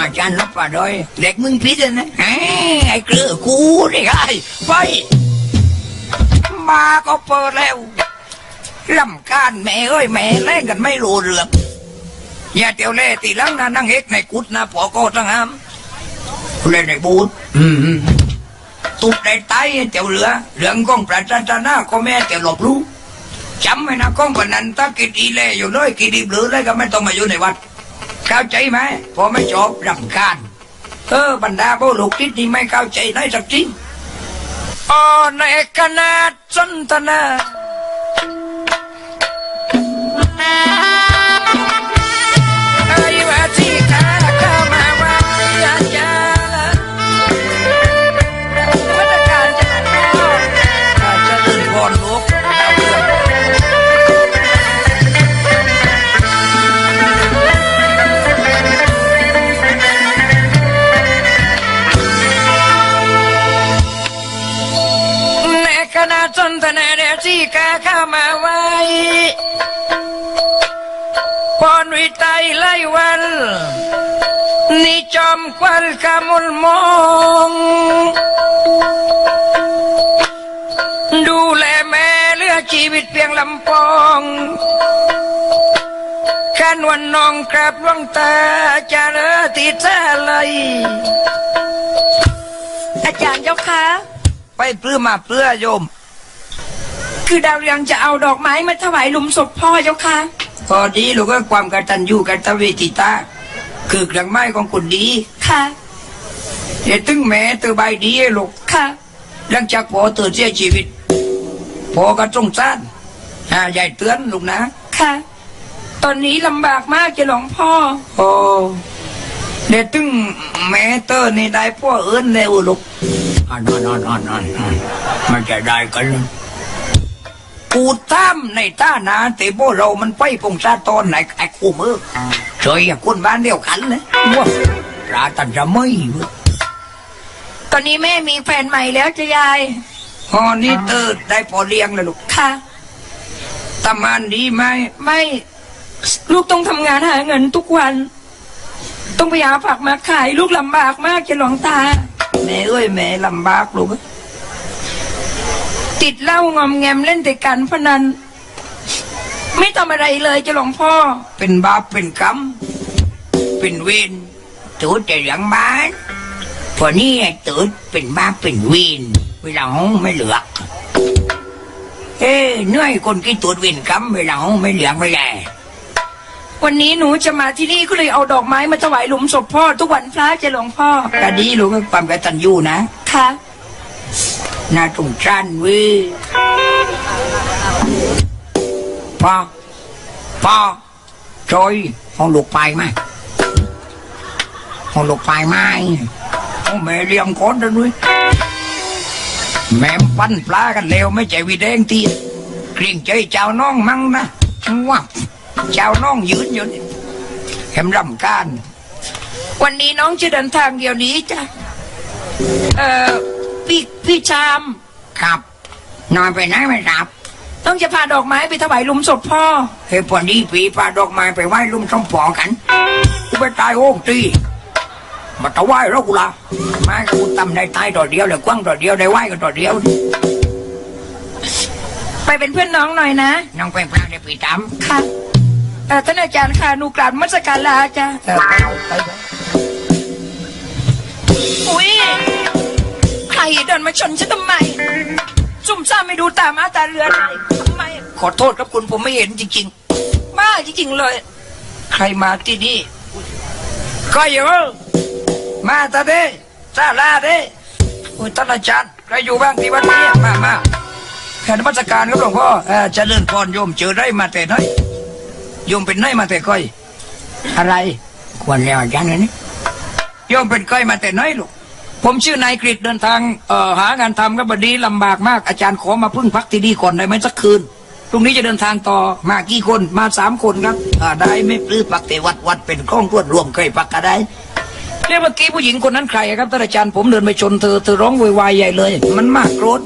อาจารย์รับว่าด้วยเด็กมึงพิษนะไอ้ไอ้เกลือกูนี่ไงไปมาก็เปิดแล้วลำการแม่เอ้ยแม่แล่งกันไม่รู้เรื่องอย่าเตียวเล่ตีลังนะนั่งเอกในกุดนะปอโกตั้งหามเล่นในบูธตุกในไตเตียวเหลือเรื่องของประชาชนาก็แม่เตียวหลบรู้จำไว้นะก้องปนันถ้ากินอีเล่อยู่เลยกิดีหรือเลยก็ไม่ต้องมาอยู่ในวัด เข้าใจไหมพอไม่จบรำคาญเออบรรดาพวกลูกทิศนี่ไม่เข้าใจได้สักทีอ๋อในขณะสนทนา นทนาเดที่กาเข้ามาไว้พรวิไตไล่วันนิจอมควันขมุลมองดูแลแม่เหลือชีวิตเพียงลำปองขันวันนองกราบหลวงตาจะเลอติดแท้เลยอาจารย์เจ้าคะไปเพื่อมาเพื่อโยม คือดาวเรืองจะเอาดอกไม้มาถวายหลุมศพพ่อเจ้าค่ะพอดีลูกก็ความกตัญญูกตเวทิตา คือเครื่องไม้ของคนดีค่ะเดี๋ยวตึงแม่เตือใบดีให้ลูกค่ะหลังจากพอเตือเสียชีวิตพอก็สงสารอ่าใหญ่เตือนลูกนะค่ะตอนนี้ลำบากมากจะหลวงพ่อโอ้เดี๋ยวตึงแม่เตอร์นี่ได้พ่อเอิ้นแล้วลูกอ่านอนนอนนอนมันจะได้กันเลย กูตั้มในท่านาแต่พวกเรามันไปพงชาตอนไหนไอ้กูมือเฉยอย่างคนบ้านเดียวกันเลยว้าราตันจะไม่เว้ยตอนนี้แม่มีแฟนใหม่แล้วจะยายพอนี่เตอร์ได้พอเลี้ยงแล้วลูกค่ะทำงานดีไหมไม่ลูกต้องทำงานหาเงินทุกวัน ต้องไปหาผักมาขายลูกลำบากมากจะหลวงตา แม่เอ้ยแม่ลำบากลูกเอ้ย ติดเหล้างอมแงมเล่นแต่การพนันไม่ทำอะไรเลยจะหลวงพ่อ เป็นบาปเป็นกรรม เป็นเวรตูดจะหลังบ้านพอนี่ไอ้ตูดเป็นบาปเป็นเวรเวลาห้องไม่เหลือกเอ้เหนื่อยคนกี่ตูดเวรกรรมเวลาห้องไม่เหลือกไม่แลวันนี้หนูจะมาที่นี่ก็เลยเอาดอกไม้มาถวายหลุมศพพ่อ ทุกวันพระจะหลวงพ่อก็ดีลูกก็ความกตัญญูนะค่ะ น่าสงสารว้ยพ่อพ่อจอยห้องลูกไปไหมห้องลูกไปไหมห้องแม่เลี้ยงคนด้อด้วยแม่ปั้นปลากันเร็วไม่ใจวิแดงตีเกรงใจเจ้าน้องมั่งนะว้าเจ้าน้องยืนอยู่นี่แหมรำการวันนี้น้องจะเดินทางเดียวนี้จ้ะเออ พี่พี่ชาม ครับ นอนไปไหนไม่รับ ต้องจะพาดอกไม้ไปถวายหลุมศพพ่อ เฮ้ยพอดีปีปลาดอกไม้ไปไหว้ลุงสมปองกันกูไปตายโอ้งตีมาตะไหว้แล้วกูละมากูตำได้ตายต่อเดียวเลยกว้างต่อเดียวได้ไหว้กันต่อเดียว ไปเป็นเพื่อนน้องหน่อยนะ น้องเป็นพระได้ปีตามค่ะเอ่อท่านอาจารย์ค่ะหนูกราบนมัสการลาจ้ะเออไปเอาไปเอาอุ้ย ใครเดินมาชนฉันทำไมซุ่มซ่ามไม่ดูตามาตาเรือเลยทำไม ขอโทษครับคุณผมไม่เห็นจริงบ้าจริงๆเลยๆใครมาที่นี่ ก็อยู่มาตาเด้ซาลาเด้โอ้ยท่านอาจารย์ใครอยู่บ้างที่วัดนี้มามาแค่นมัสการครับหลวงพ่อเออเจะเลื่อนพรโยมเจอได้มาแต่น้อยโยมเป็นน้อยมาแต่ก้อย อะไร ควรแล้วอาจารย์นี่โยมเป็นก้อยมาแต่น้อยลูก ผมชื่อนายกฤษเดินทางเออหางานทำครับบดีลำบากมากอาจารย์ขอมาพึ่งพักที่นี่ก่อนได้ไหมสักคืนพรุ่งนี้จะเดินทางต่อมากี่คนมาสามคนครับได้ไม่ปลื้มปักแต่วัดวัดเป็นข้องรวดรวมใครปักก็ได้เรียกเมื่อกี้ผู้หญิงคนนั้นใครครับท่านอาจารย์ผมเดินไปชนเธอเธอร้องโวยวายใหญ่เลย มันมากโกรธ